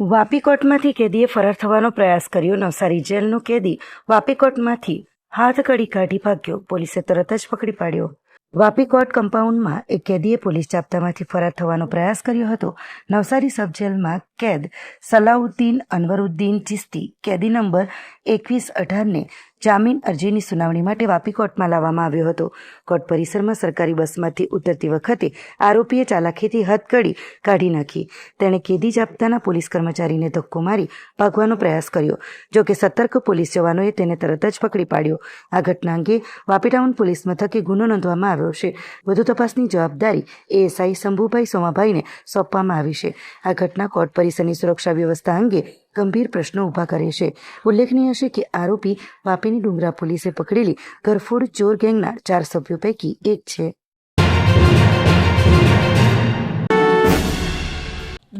વાપી કોર્ટમાંથી કેદીએ ફરાર થવાનો પ્રયાસ કર્યો. નવસારી જેલનો કેદી વાપી કોર્ટમાંથી હાથકડી કાઢી ભાગ્યો. પોલીસે તરત જ પકડી પાડ્યો. વાપી કોર્ટ કમ્પાઉન્ડમાં એક કેદીએ પોલીસ જાપ્તામાંથી ફરાર થવાનો પ્રયાસ કર્યો હતો. નવસારી સબ જેલમાં કેદ સલાઉદ્દીન અનવરુદ્દીન ચિસ્તી. કેદી નંબર એકવીસ અઢારને જામીન અરજીની સુનાવણી માટે વાપી કોર્ટમાં લાવવામાં આવ્યો હતો. કોર્ટ પરિસરમાં સરકારી બસમાંથી ઉતરતી વખતે આરોપીએ ચાલાકીથી હથકડી કાઢી નાખી. તેણે કેદી જાપ્તાના પોલીસ કર્મચારીને ધક્કો મારી ભાગવાનો પ્રયાસ કર્યો. જો કે સતર્ક પોલીસ જવાનોએ તેને તરત જ પકડી પાડ્યો. આ ઘટના અંગે વાપી ટાઉન પોલીસ મથકે ગુનો નોંધવામાં આવ્યો છે. વધુ તપાસની જવાબદારી એએસઆઈ શંભુભાઈ સોમાભાઈને સોંપવામાં આવી છે. આ ઘટના કોર્ટ પરિસરની સુરક્ષા વ્યવસ્થા અંગે ગંભીર પ્રશ્નો ઊભા કરે છે. ઉલ્લેખનીય છે કે આરોપી વાપીની ડુંગરા પોલીસે પકડેલી ઘરફોડ ચોર ગેંગના ચાર સભ્યો પૈકી એક છે.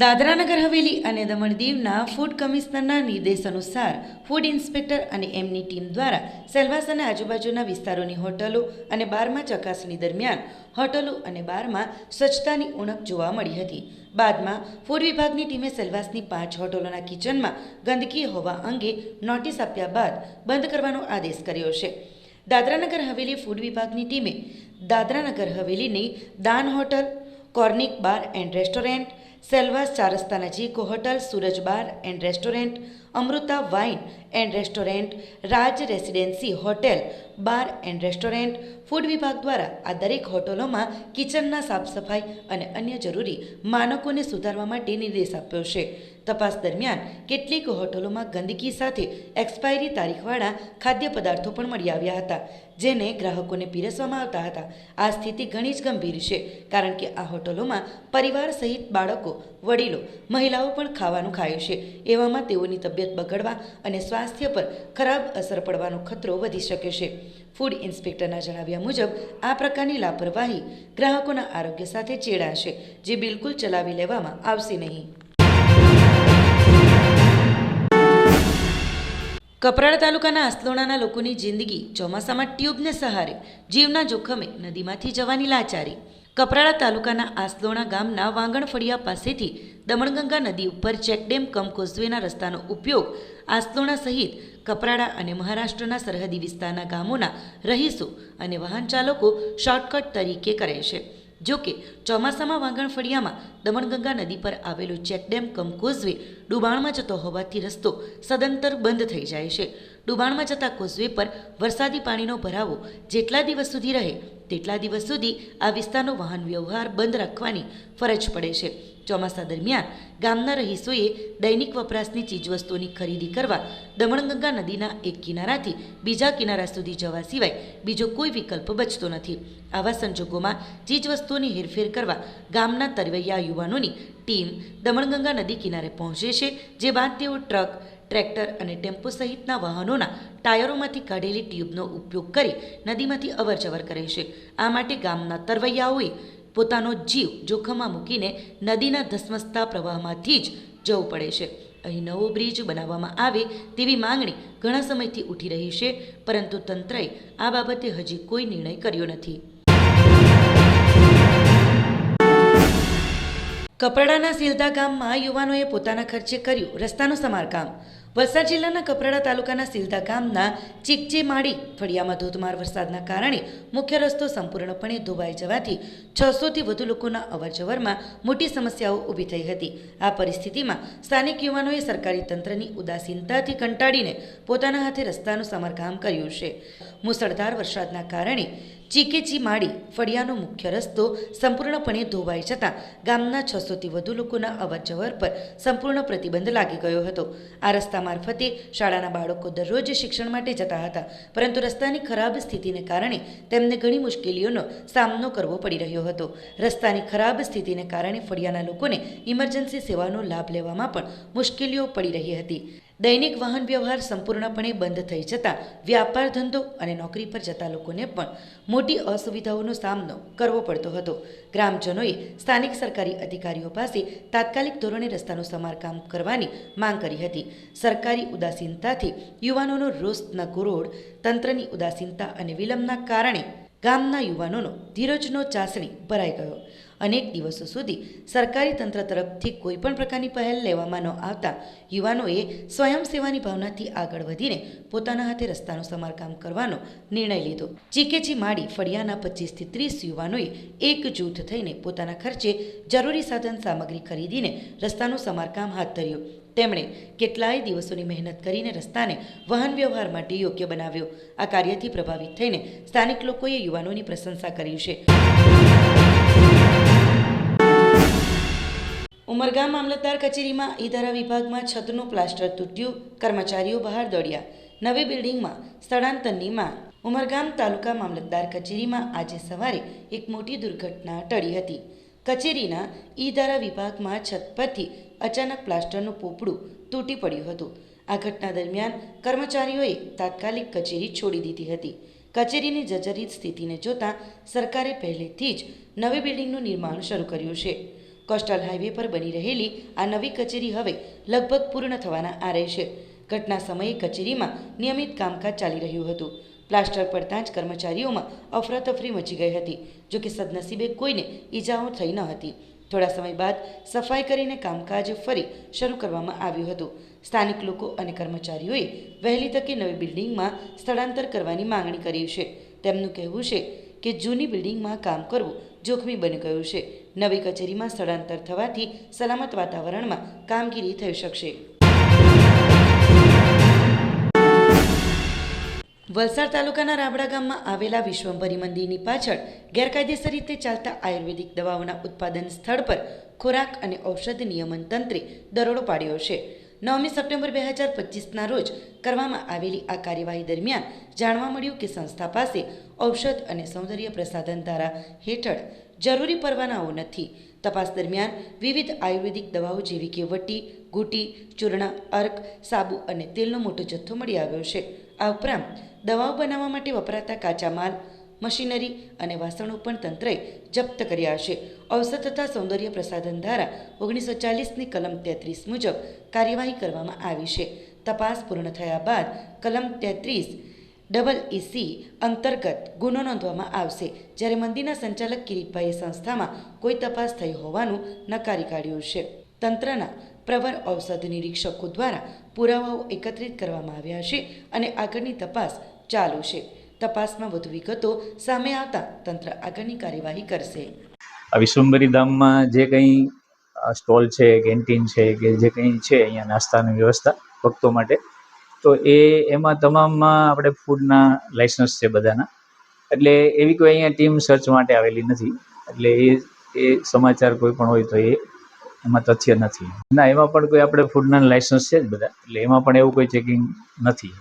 દાદરાનગર હવેલી અને દમણ દીવના ફૂડ કમિશનરના નિર્દેશ અનુસાર ફૂડ ઇન્સ્પેક્ટર અને એમની ટીમ દ્વારા સેલવાસ અને આજુબાજુના વિસ્તારોની હોટલો અને બારમાં ચકાસણી દરમિયાન હોટલો અને બારમાં સ્વચ્છતાની ઉણપ જોવા મળી હતી. બાદમાં ફૂડ વિભાગની ટીમે સેલવાસની પાંચ હોટલોના કિચનમાં ગંદકી હોવા અંગે નોટિસ આપ્યા બાદ બંધ કરવાનો આદેશ કર્યો છે. દાદરાનગર હવેલી ફૂડ વિભાગની ટીમે દાદરાનગર હવેલીની દાન હોટલ, કોર્નિક બાર એન્ડ રેસ્ટોરન્ટ સેલવાસ ચાર રસ્તા નજીક hotel Suraj bar and restaurant, Amruta wine and restaurant, Raj residency hotel, bar and restaurant, food વિભાગ દ્વારા આ દરેક હોટલોમાં કિચનના સાફ સફાઈ અને અન્ય જરૂરી માનકોને સુધારવા માટે નિર્દેશ આપ્યો છે. તપાસ દરમિયાન કેટલીક હોટલોમાં ગંદકી સાથે એક્સપાયરી તારીખવાળા ખાદ્ય પદાર્થો પણ મળી આવ્યા હતા, જેને ગ્રાહકોને પીરસવામાં આવતા હતા. આ સ્થિતિ ઘણી જ ગંભીર છે, કારણ કે આ હોટલોમાં પરિવાર સહિત બાળકો, વડીલો, મહિલાઓ પણ ખાવાનું ખાય છે. એવામાં તેઓની તબિયત બગડવા અને સ્વાસ્થ્ય પર ખરાબ અસર પડવાનો ખતરો વધી શકે છે. ફૂડ ઇન્સ્પેક્ટરના જણાવ્યા મુજબ, આ પ્રકારની લાપરવાહી ગ્રાહકોના આરોગ્ય સાથે ચેડાશે જે બિલકુલ ચલાવી લેવામાં આવશે નહીં. કપરાડા તાલુકાના આસલોણાના લોકોની જિંદગી ચોમાસામાં ટ્યુબને સહારે, જીવના જોખમે નદીમાંથી જવાની લાચારી. કપરાડા તાલુકાના આસલોણા ગામના વાંગણ ફળિયા પાસેથી દમણગંગા નદી ઉપર ચેકડેમ કમ કોઝવેના રસ્તાનો ઉપયોગ આસલોણા સહિત કપરાડા અને મહારાષ્ટ્રના સરહદી વિસ્તારના ગામોના રહીશો અને વાહન ચાલકો શોર્ટકટ તરીકે કરે છે. જો કે ચોમાસામાં વાંગણ ફળિયામાં દમણગંગા નદી પર આવેલો ચેકડેમ કમ કોઝવે ડુબાણમાં જતો હોવાથી રસ્તો સદંતર બંધ થઈ જાય છે. ડુબાણમાં જતા કોઝવે પર વરસાદી પાણીનો ભરાવો જેટલા દિવસ સુધી રહે તેટલા દિવસ સુધી આ વિસ્તારનો વાહન વ્યવહાર બંધ રાખવાની ફરજ પડે છે. ચોમાસા દરમિયાન ગામના રહીશોએ દૈનિક વપરાશની ચીજવસ્તુઓની ખરીદી કરવા દમણગંગા નદીના એક કિનારાથી બીજા કિનારા સુધી જવા સિવાય બીજો કોઈ વિકલ્પ બચતો નથી. આવા સંજોગોમાં ચીજવસ્તુઓની હેરફેર કરવા ગામના તરવૈયા યુવાનોની ટીમ દમણગંગા નદી કિનારે પહોંચે છે, જે બાદ તેઓ ટ્રક ટ્રેક્ટર અને ટેમ્પો સહિતના વાહનોના ટાયરોમાંથી કાઢેલી ટ્યુબનો ઉપયોગ કરી નદીમાંથી અવરજવર કરે છે. આ માટે ગામના તરવૈયાઓએ પોતાનો જીવ જોખમમાં મૂકીને નદીના ધસમસતા પ્રવાહમાંથી જ જવું પડે છે. અહીં નવો બ્રિજ બનાવવામાં આવે તેવી માંગણી ઘણા સમયથી ઉઠી રહી છે, પરંતુ તંત્રએ આ બાબતે હજી કોઈ નિર્ણય કર્યો નથી. કપરાડાના સિલધા ગામમાં યુવાનોએ પોતાના ખર્ચે કર્યું રસ્તાનું સમારકામ. વલસાડ જિલ્લાના કપરાડા તાલુકાના સિલધા ગામના ચીકચી માળી ફળિયામાં ધોધમાર વરસાદના કારણે મુખ્ય રસ્તો સંપૂર્ણપણે ધોવાઈ જવાથી છસોથી વધુ લોકોના અવરજવરમાં મોટી સમસ્યાઓ ઊભી થઈ હતી. આ પરિસ્થિતિમાં સ્થાનિક યુવાનોએ સરકારી તંત્રની ઉદાસીનતાથી કંટાળીને પોતાના હાથે રસ્તાનું સમારકામ કર્યું છે. મુસળધાર વરસાદના કારણે ચીકેચી માળી ફળિયાનો મુખ્ય રસ્તો સંપૂર્ણપણે ધોવાઈ જતાં ગામના છસોથી વધુ લોકોના અવરજવર પર સંપૂર્ણ પ્રતિબંધ લાગી ગયો હતો. આ રસ્તા મારફતે શાળાના બાળકો દરરોજ શિક્ષણ માટે જતા હતા, પરંતુ રસ્તાની ખરાબ સ્થિતિને કારણે તેમને ઘણી મુશ્કેલીઓનો સામનો કરવો પડી રહ્યો હતો. રસ્તાની ખરાબ સ્થિતિને કારણે ફળિયાના લોકોને ઇમરજન્સી સેવાનો લાભ લેવામાં પણ મુશ્કેલીઓ પડી રહી હતી. દૈનિક વાહન વ્યવહાર સંપૂર્ણપણે બંધ થઈ જતાં વ્યાપાર ધંધો અને નોકરી પર જતા લોકોને પણ મોટી અસુવિધાઓનો સામનો કરવો પડતો હતો. ગ્રામજનોએ સ્થાનિક સરકારી અધિકારીઓ પાસે તાત્કાલિક ધોરણે રસ્તાનું સમારકામ કરવાની માંગ કરી હતી. સરકારી ઉદાસીનતાથી યુવાનોનો રોષ ન તંત્રની ઉદાસીનતા અને વિલંબના કારણે ગામના યુવાનોનો ધીરજનો ચાસણી ભરાઈ ગયો. અનેક દિવસો સુધી સરકારી તંત્ર તરફથી કોઈ પણ પ્રકારની પહેલ લેવામાં ન આવતા યુવાનોએ સ્વયંસેવાની ભાવનાથી આગળ વધીને પોતાના હાથે રસ્તાનું સમારકામ કરવાનો નિર્ણય લીધો. ચીકેચી માડી ફળિયાના પચીસથી ત્રીસ યુવાનોએ એક જૂથ થઈને પોતાના ખર્ચે જરૂરી સાધન સામગ્રી ખરીદીને રસ્તાનું સમારકામ હાથ ધર્યું. તેમણે કેટલાય દિવસોની મહેનત કરીને રસ્તાને વાહન વ્યવહાર માટે યોગ્ય બનાવ્યો. આ કાર્યથી પ્રભાવિત થઈને સ્થાનિક લોકોએ યુવાનોની પ્રશંસા કરી છે. ઉમરગામ મામલતદાર કચેરીમાં ઈધારા વિભાગમાં છતનું પ્લાસ્ટર તૂટ્યું, કર્મચારીઓ બહાર દોડ્યા. નવી બિલ્ડિંગમાં સ્થળાંતરની માંગ ઉમરગામ તાલુકા મામલતદાર કચેરીમાં આજે સવારે એક મોટી દુર્ઘટના ટળી હતી. કચેરીના ઈધારા વિભાગમાં છત પરથી અચાનક પ્લાસ્ટરનું પોપડું તૂટી પડ્યું હતું. આ ઘટના દરમિયાન કર્મચારીઓએ તાત્કાલિક કચેરી છોડી દીધી હતી. કચેરીની જર્જરિત સ્થિતિને જોતા સરકારે પહેલેથી જ નવી બિલ્ડિંગનું નિર્માણ શરૂ કર્યું છે. કોસ્ટલ હાઈવે પર બની રહેલી આ નવી કચેરી હવે લગભગ પૂર્ણ થવાના આરે છે. ઘટના સમયે કચેરીમાં નિયમિત કામકાજ ચાલી રહ્યું હતું. પ્લાસ્ટર પડતાં જ કર્મચારીઓમાં અફરાતફરી મચી ગઈ હતી, જોકે સદનસીબે કોઈને ઈજાઓ થઈ ન હતી. થોડા સમય બાદ સફાઈ કરીને કામકાજ ફરી શરૂ કરવામાં આવ્યું હતું. સ્થાનિક લોકો અને કર્મચારીઓએ વહેલી તકે નવી બિલ્ડિંગમાં સ્થળાંતર કરવાની માંગણી કરી છે. તેમનું કહેવું છે કે જૂની બિલ્ડિંગમાં કામ કરવું જોખમી બની ગયું છે. નવી કચેરીમાં સ્થળાંતર થવાથી સલામત વાતાવરણમાં કામગીરી થઈ શકશે. વલસાડ તાલુકાના રાબડા ગામમાં આવેલા વિશ્વંભરી મંદિરની પાછળ ગેરકાયદેસર રીતે ચાલતા આયુર્વેદિક દવાઓના ઉત્પાદન સ્થળ પર ખોરાક અને ઔષધ નિયમન તંત્રે દરોડો પાડ્યો છે. નવમી સપ્ટેમ્બર બે હજાર પચીસના રોજ કરવામાં આવેલી આ કાર્યવાહી દરમિયાન જાણવા મળ્યું કે સંસ્થા પાસે ઔષધ અને સૌંદર્ય પ્રસાધન ધારા હેઠળ જરૂરી પરવાનાઓ નથી. તપાસ દરમિયાન વિવિધ આયુર્વેદિક દવાઓ જેવી કે વટી, ઘૂંટી, ચૂર્ણ, અર્ક, સાબુ અને તેલનો મોટો જથ્થો મળી આવ્યો છે. આ ઉપરાંત દવાઓ બનાવવા માટે વપરાતા કાચા માલ, મશીનરી અને વાસણો પણ તંત્રએ જપ્ત કર્યા છે ઔષધ તથા સૌંદર્ય પ્રસાધન ધારા ઓગણીસો ચાલીસની કલમ તેત્રીસ મુજબ કાર્યવાહી કરવામાં આવી છે. તપાસ પૂર્ણ થયા બાદ કલમ તેત્રીસ ડબલ ઇસી અંતર્ગત ગુનો નોંધવામાં આવશે. જ્યારે મંદિરના સંચાલક કિરીટભાઈએ સંસ્થામાં કોઈ તપાસ થઈ હોવાનું નકારી કાઢ્યું છે. તંત્રના પ્રવર ઔષધ નિરીક્ષકો દ્વારા પુરાવાઓ એકત્રિત કરવામાં આવ્યા છે અને આગળની તપાસ ચાલુ છે. તપાસમાં વધુ વિગતો સામે આવતા તંત્ર આગળની કાર્યવાહી કરશે. વિશ્વંભરી ધામમાં જે કંઈ સ્ટોલ છે, કેન્ટીન છે કે જે કંઈ છે અહીંયા નાસ્તાની વ્યવસ્થા ભક્તો માટે, તો એ એમાં તમામમાં આપણે ફૂડના લાઇસન્સ છે બધાના. એટલે એવી કોઈ અહીંયા ટીમ સર્ચ માટે આવેલી નથી. એટલે એ એ સમાચાર કોઈ પણ હોય તો એ એમાં તથ્ય નથી. ના, એમાં પણ કોઈ આપણે ફૂડના લાઇસન્સ છે જ બધા. એટલે એમાં પણ એવું કોઈ ચેકિંગ નથી.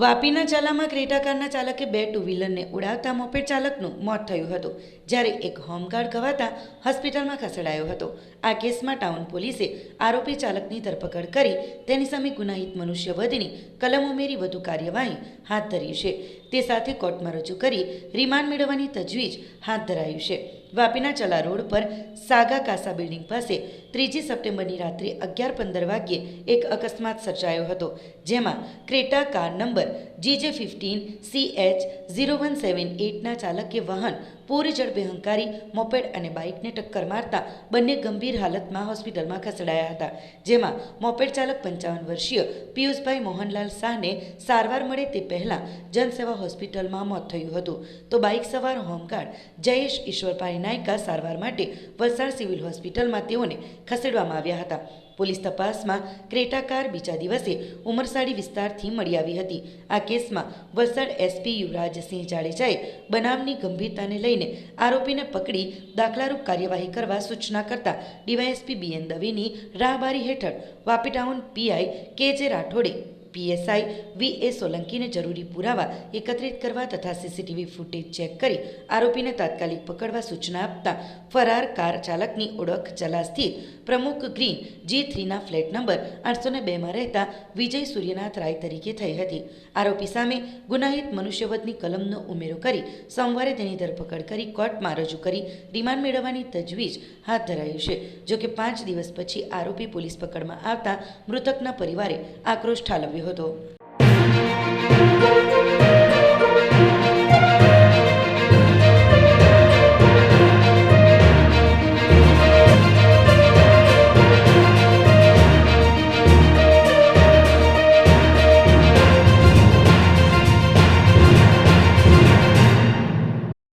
વાપીના ચાલામાં ક્રેટા કારના ચાલકે બે ટુ વ્હીલરને ઉડાવતા મોપેડ ચાલકનું મોત થયું હતું, જ્યારે એક હોમગાર્ડ ગવાતા હોસ્પિટલમાં ખસેડાયો હતો. આ કેસમાં ટાઉન પોલીસે આરોપી ચાલકની ધરપકડ કરી, તેની સામે ગુનાહિત મનુષ્યવધની કલમ ઉમેરી વધુ કાર્યવાહી હાથ ધરી છે. તે સાથે કોર્ટમાં રજૂ કરી રિમાન્ડ મેળવવાની તજવીજ હાથ ધરાયું છે. વાપીના ચલા રોડ પર સાગા કાસા બિલ્ડિંગ પાસે ત્રીજી સપ્ટેમ્બરની રાત્રે અગિયાર પંદર વાગ્યે એક અકસ્માત સર્જાયો હતો, જેમાં Creta car number G J fifteen C H zero one seven એટના ચાલકે વાહન પૂરી ઝડપે હંકારી મોપેડ અને બાઇકને ટક્કર મારતા બંને ગંભીર હાલતમાં હોસ્પિટલમાં ખસેડાયા હતા, જેમાં મોપેડ ચાલક પંચાવન વર્ષીય પિયુષભાઈ મોહનલાલ શાહને સારવાર મળે તે પહેલાં જનસેવા હોસ્પિટલમાં મોત થયું હતું. તો બાઇક સવાર હોમગાર્ડ જયેશ ઈશ્વરભાઈ નાયકા સારવાર માટે વલસાડ સિવિલ હોસ્પિટલમાં તેઓને ખસેડવામાં આવ્યા હતા. પોલીસ તપાસમાં ક્રેટા કાર બીજા દિવસે ઉમરસાડી વિસ્તારથી મળી આવી હતી. આ કેસમાં વલસાડ એસપી યુવરાજસિંહ જાડેજાએ બનાવની ગંભીરતાને લઈને આરોપીને પકડી દાખલારૂપ કાર્યવાહી કરવા સૂચના કરતા ડીવાયએસપી બીએન દવેની રાહબારી હેઠળ વાપી ટાઉન પીઆઈ કે જે રાઠોડે પીએસઆઈ વી એ સોલંકીને જરૂરી પુરાવા એકત્રિત કરવા તથા સીસીટીવી ફૂટેજ ચેક કરી આરોપીને તાત્કાલિક પકડવા સૂચના આપતા ફરાર કાર ચાલકની ઓળખ ચલા સ્થિત પ્રમુખ ગ્રીન જી થ્રીના ફ્લેટ નંબર આઠસો ને બેમાં રહેતા વિજય સૂર્યનાથ રાય તરીકે થઈ હતી. આરોપી સામે ગુનાહિત મનુષ્યવધની કલમનો ઉમેરો કરી સોમવારે તેની ધરપકડ કરી કોર્ટમાં રજૂ કરી રિમાન્ડ મેળવવાની તજવીજ હાથ ધરાયું છે. જોકે પાંચ દિવસ પછી આરોપી પોલીસ પકડમાં આવતા મૃતકના પરિવારે આક્રોશ ઠાલવ્યો હતો છે